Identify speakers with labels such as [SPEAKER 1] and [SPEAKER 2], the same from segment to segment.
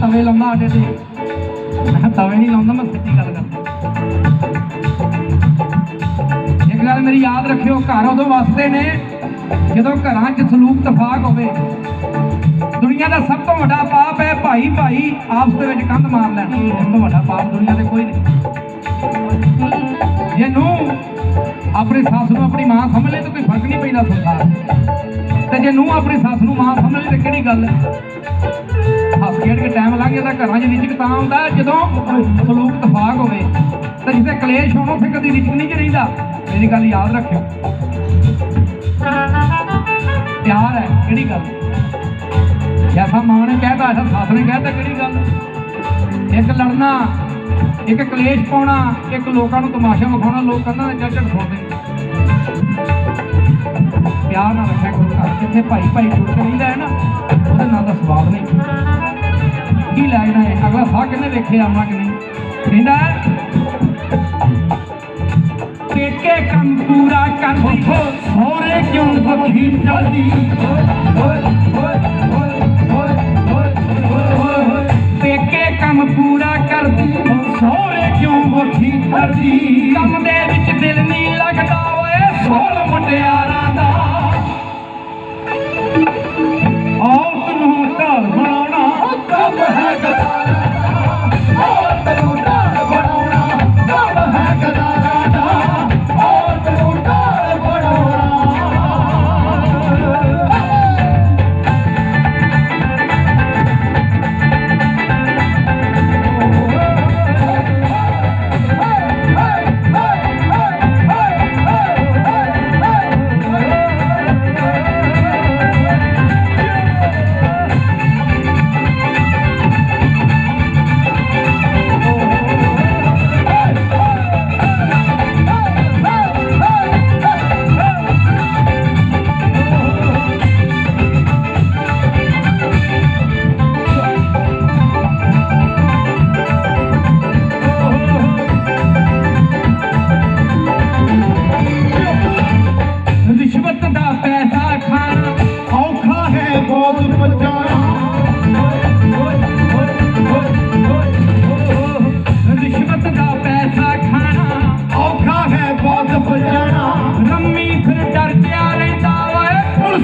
[SPEAKER 1] ਤਵੇ ਲਾਉਂਦਾ ਸਾਡੇ ਤੇ ਮੈਂ ਤਵੇ ਨਹੀਂ ਲਾਉਂਦਾ, ਮੈਂ ਸੱਚੀ ਗੱਲ ਕਰਦਾ। ਇੱਕ ਗੱਲ ਮੇਰੀ ਯਾਦ ਰੱਖਿਓ, ਘਰ ਉਦੋਂ ਵਸਦੇ ਨੇ ਜਦੋਂ ਘਰਾਂ 'ਚ ਸਲੂਕ ਤਫਾਕ ਹੋਵੇ। ਦੁਨੀਆ ਦਾ ਸਭ ਤੋਂ ਵੱਡਾ ਪਾਪ ਹੈ ਭਾਈ ਭਾਈ ਆਪਸ ਦੇ ਵਿੱਚ ਕੰਧ ਮਾਰ ਲੈਣਾ। ਇਸ ਤੋਂ ਵੱਡਾ ਪਾਪ ਦੁਨੀਆ ਤੇ ਕੋਈ ਨਹੀਂ। ਜੇ ਨੂੰ ਆਪਣੀ ਸੱਸ ਨੂੰ ਆਪਣੀ ਮਾਂ ਸਮਝ ਲੈ ਤਾਂ ਕੋਈ ਫ਼ਰਕ ਨਹੀਂ ਪੈਂਦਾ ਸੰਸਾਰ ਤੇ ਜੇ ਨੂੰ ਆਪਣੀ ਸੱਸ ਨੂੰ ਮਾਂ ਸਮਝ ਲੈ ਤਾਂ ਕਿਹੜੀ ਗੱਲ ਹੈ? ਖੇਡ ਕੇ ਟਾਈਮ ਲੰਘ ਜਾਂਦਾ ਘਰਾਂ 'ਚ ਰਿਜਕ ਤਾਂ ਹੁੰਦਾ। ਜਦੋਂ ਸਲੂਕ ਤਫਾਕ ਹੋਵੇ, ਤਾਂ ਜਿੱਥੇ ਕਲੇਸ਼ ਹੋਣ, ਉੱਥੇ ਕਦੀ ਰਿਜਕ ਨਹੀਂ 'ਚ ਰਹਿੰਦਾ ਮੇਰੀ ਗੱਲ ਯਾਦ ਰੱਖਿਓ। ਪਿਆਰ ਹੈ, ਕਿਹੜੀ ਗੱਲ? ਜੈਸਾ ਮਾਂ ਨੇ ਕਹਿਤਾ ਐਸਾ ਸੱਸ ਨੇ ਕਹਿਤਾ, ਕਿਹੜੀ ਗੱਲ? ਇੱਕ ਲੜਨਾ, ਇੱਕ ਕਲੇਸ਼ ਪਾਉਣਾ, ਇੱਕ ਲੋਕਾਂ ਨੂੰ ਤਮਾਸ਼ਾ ਵਿਖਾਉਣਾ, ਲੋਕ ਕੰਨਾਂ ਦੇ ਜੱਜਟ ਸੁਣਦੇ ਪਿਆਰ ਨਾਲ ਰੱਖਿਆ ਕਰੋ ਘਰ। ਜਿੱਥੇ ਭਾਈ ਭਾਈ ਜੁੜ ਰਹਿੰਦਾ ਹੈ ਨਾ, ਉਹਦੇ ਨਾਲ ਦਾ ਸਵਾਦ ਨਹੀਂ। ਹੈ ਸਾਹ ਕਿੰਨੇ ਵੇਖਿਆ ਆਉਣਾ ਕਿ ਨਹੀਂ ਕਹਿੰਦਾ ਪੇਕੇ ਕੰਮ ਪੂਰਾ ਕਰਦੀ
[SPEAKER 2] ਸੋਹਰੇ ਕਿਉਂ ਵੱਖੀ ਚੜਦੀ
[SPEAKER 1] ਪੇਕੇ ਕੰਮ ਪੂਰਾ ਕਰਦੀ
[SPEAKER 2] ਸੋਹਰੇ ਕਿਉਂ
[SPEAKER 1] ਕੰਮ ਦੇ ਵਿੱਚ ਦਿਲ ਨਹੀਂ ਲੱਗਦਾ ਓਏ। ਸੋਲ ਮੁੰਡਿਆਰਾਂ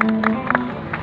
[SPEAKER 2] Thank you.